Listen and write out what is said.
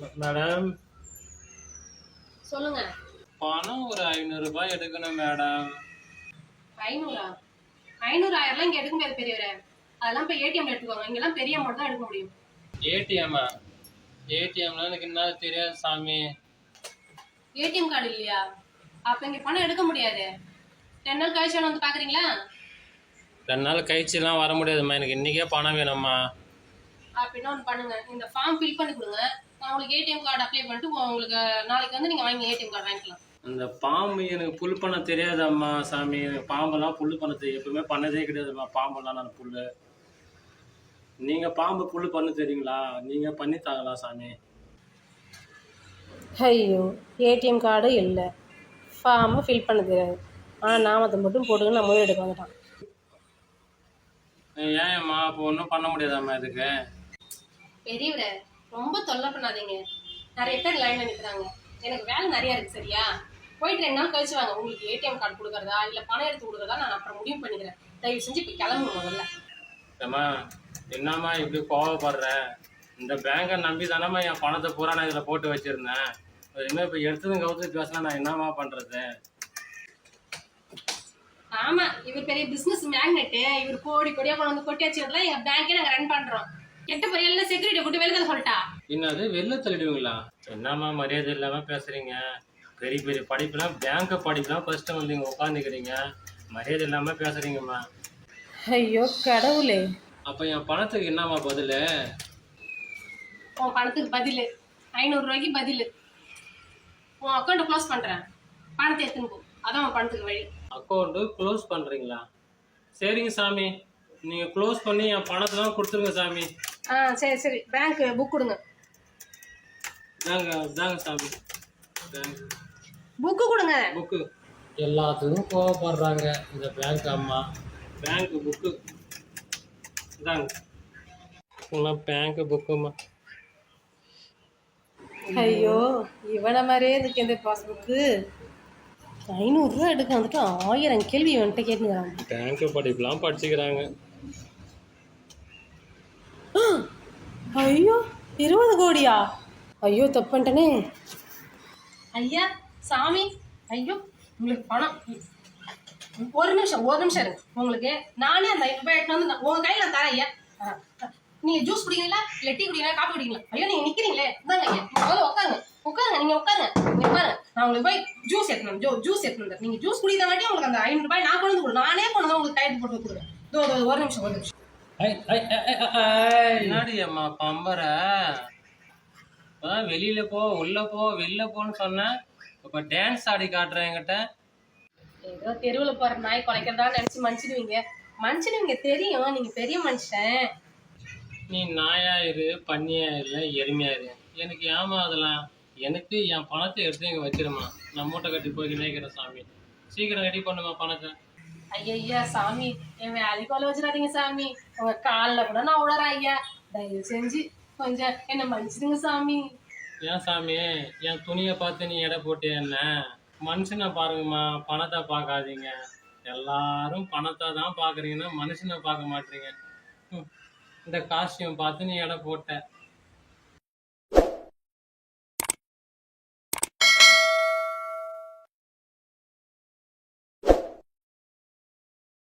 Madam சொல்லுங்க. பணம் ஒரு ஐநூறு ரூபாய் எடுக்கணும் மேடம் ஐநூறா? ஐநூறு ஆயிரம்லாம் இங்க எடுக்க முடியாது பெரியவரே. அதெல்லாம் போய் ஏடிஎம்ல எடுத்துக்கோங்க. இங்கெல்லாம் பெரிய அமௌண்ட் தான் எடுக்க முடியும். ஏடிஎம்மா ஏடிஎம்ல எனக்கு என்ன தெரியாது சாமி. ஏடிஎம் கார்டு இல்லையா? அப்ப இங்க பணம் எடுக்க முடியாது. ரெண்டு நாள் கழிச்சு வந்து பாக்குறீங்களா? ரெண்டு நாள் கழிச்சுலாம் வர முடியாதும்மா. எனக்கு இன்னைக்கே பணம் வேணும்மா. அப்படின்னா ஒன்று பண்ணுங்க. இந்த ஃபார்ம் ஃபில் பண்ணி கொடுங்க. நான் உங்களுக்கு ஏடிஎம் கார்டு அப்ளை பண்ணிட்டு உங்களுக்கு நாளைக்கு வந்து நீங்க வாங்கி ஏடிஎம் கார்டு வாங்கிக்கலாம். அந்த பாம்பு எனக்கு புல் பண்ண தெரியாதம்மா சாமி. எனக்கு பாம்பெல்லாம் புல் பண்ண தெரியும் எப்பவுமே பண்ணதே கிடையாதும்மா. பாம்பெல்லாம் நான் புல் நீங்க பாம்பு புல் பண்ண தெரியுங்களா? நீங்க பண்ணி தாங்களா சாமி? ஐயோ ஏடிஎம் கார்டு இல்லை. ஃபார்மை ஃபில் பண்ண தெரியாது. ஆனால் நாமத்தை மட்டும் போட்டுங்க நம்ம போய் எடுக்க வந்துட்டான் ஏன்ம்மா அப்போ ஒன்றும் பண்ண முடியாதாம்மா இதுக்கு? பெரியவரே ரொம்ப தொல்லை பண்ணாதீங்க. நிறைய பேர் லைன்ல நிற்கிறாங்க எனக்கு வேலை நிறைய இருக்கு சரியா? போயிட்டு ரெண்டு நாள் கழிச்சு வாங்க. உங்களுக்கு ஏடிஎம் கார்டு கொடுக்குறதா? இல்லை பணம் எடுத்து கொடுக்குறதா? நான் அப்புறம் முடிவு பண்ணிக்கிறேன். தயவு செஞ்சு இப்போ கிளம்புங்க முதல்ல. ஏம்மா என்னம்மா இப்படி கோவப்படுற? இந்த பேங்கை நம்பி தானம்மா என் பணத்தை பூரா நான் இதில் போட்டு வச்சிருந்தேன். இனிமேல் இப்போ எடுத்ததும் கவுத்து பேசினா நான் என்னம்மா பண்ணுறது ஆமா இவர் பெரிய பிசினஸ் மேக்னெட்டு இவர் கோடி கோடியா கொண்டு வந்து கொட்டி வச்சுக்கிறதுல எங்க பேங்கே நாங்க ரன் பண்றோம். கெட்ட பையன்ல செக்யூரிட்டி கூட்டு வெளியே சொல்லிட்டா? என்னது வெளில தள்ளிடுவீங்களா என்னம்மா மரியாதை இல்லாமல் பேசுகிறீங்க பெரிய பெரிய படிப்புலாம் பேங்க் படிப்புலாம் ஃபஸ்ட்டு வந்து இங்கே உட்காந்துக்கிறீங்க மரியாதை இல்லாமல் பேசுகிறீங்கம்மா ஐயோ கடவுளே. அப்போ என் பணத்துக்கு என்னம்மா பதில்? உன் பணத்துக்கு பதில். ஐநூறு ரூபாய்க்கு பதில். உன் அக்கௌண்ட்டை க்ளோஸ் பண்றேன். பணத்தை எடுத்துன்னு போ. அதான் உன் பணத்துக்கு வழி. அக்கௌண்ட்டு க்ளோஸ் பண்ணுறீங்களா சரிங்க சாமி. நீங்கள் க்ளோஸ் பண்ணி என் பணத்தெல்லாம் கொடுத்துருங்க சாமி. ஆ சரி சரி. பேங்க் புக் கொடுங்க. தாங்க தாங்க சாமி. பேங்க் புக்கு கொடுங்க. புக்கு எல்லாத்துக்கும் கோவப்படுறாங்க. இந்த பேங்க் அம்மா. பேங்க் புக்கு இதாங்க பேங்க் புக்குமா ஐயோ இவனை மாதிரியே இருக்கு இந்த பாஸ்புக்கு ஐநூறுரூவா எடுக்க வந்துட்டு ஆயிரம் கேள்வி இவன்கிட்ட கேட்டுக்கிறான் பேங்க் படிப்புலாம் படிச்சுக்கிறாங்க. ஐயோ இருபது கோடியா? ஐயோ தப்பு பண்ணிட்டனே ஐயா சாமி ஐயோ உங்களுக்கு பணம். ஒரு நிமிஷம் ஒரு நிமிஷம் இருக்கு உங்களுக்கு நானே அந்த ஐநூறு ரூபாய் எடுத்து வந்து உங்க கையில நான் தரேன் ஐயா. நீங்க ஜூஸ் குடிக்கிறீங்களா? இல்ல டீ குடிக்கிறீங்களா? காஃபி குடிக்கலாம் ஐயோ நீங்க நிக்கிறீங்களே. இந்தாங்க ஐயா. முதல்ல உட்காருங்க. உட்காருங்க நீங்க உட்காருங்க. நீங்க உட்காருங்க. நான் உங்களுக்கு போய் ஜூஸ் எடுத்துணும் ஜோ ஜூஸ் எடுத்துணும் நீங்க ஜூஸ் குடிக்கிறதாட்டி உங்களுக்கு அந்த ஐநூறு ரூபாய் நான் கொண்டு வந்து கொடு நானே கொண்டு வந்து உங்களுக்கு கையெழுத்து போட்டு கொடுக்குறேன். ஒரு நிமிஷம் ஒரு நிமிஷம். என்னடி அம்மா பம்பர? வெளியில போ உள்ள போ வெளில போன்னு சொன்னேன் இப்ப டான்ஸ் ஆடி காட்டுறேன் என்கிட்ட. ஏதோ தெருவில் போற நாய் குலைக்கிறதா நினைச்சு மன்னிச்சிடுவீங்க. மன்னிச்சிடுவீங்க தெரியும். நீங்க பெரிய மனுஷன். நீ நாயா இரு பன்னியா இரு எருமையா இரு. எனக்கு ஏமா அதெல்லாம்? எனக்கு என் பணத்தை எடுத்து இங்க வச்சிருமா நான் மூட்டை கட்டி போய் நினைக்கிறேன் சாமி. சீக்கிரம் ரெடி பண்ணுமா பணத்தை. ஐயா சாமி. என் வேலைக்கு கொலை வச்சிடாதீங்க சாமி. உங்க காலில் கூட நான் உழறேன் ஐயா தயவு செஞ்சு கொஞ்சம் என்ன மன்னிச்சிடுங்க சாமி. ஏன் சாமி? என் துணியை பார்த்து நீ எடை போட்டு என்ன? மனுஷனை பாருங்கம்மா பணத்தை பார்க்காதீங்க. எல்லாரும் பணத்தை தான் பார்க்குறீங்கன்னா மனுஷனை பார்க்க மாட்டீங்க. ம். இந்த காஸ்டியூம் பார்த்து நீ எடை போட்ட.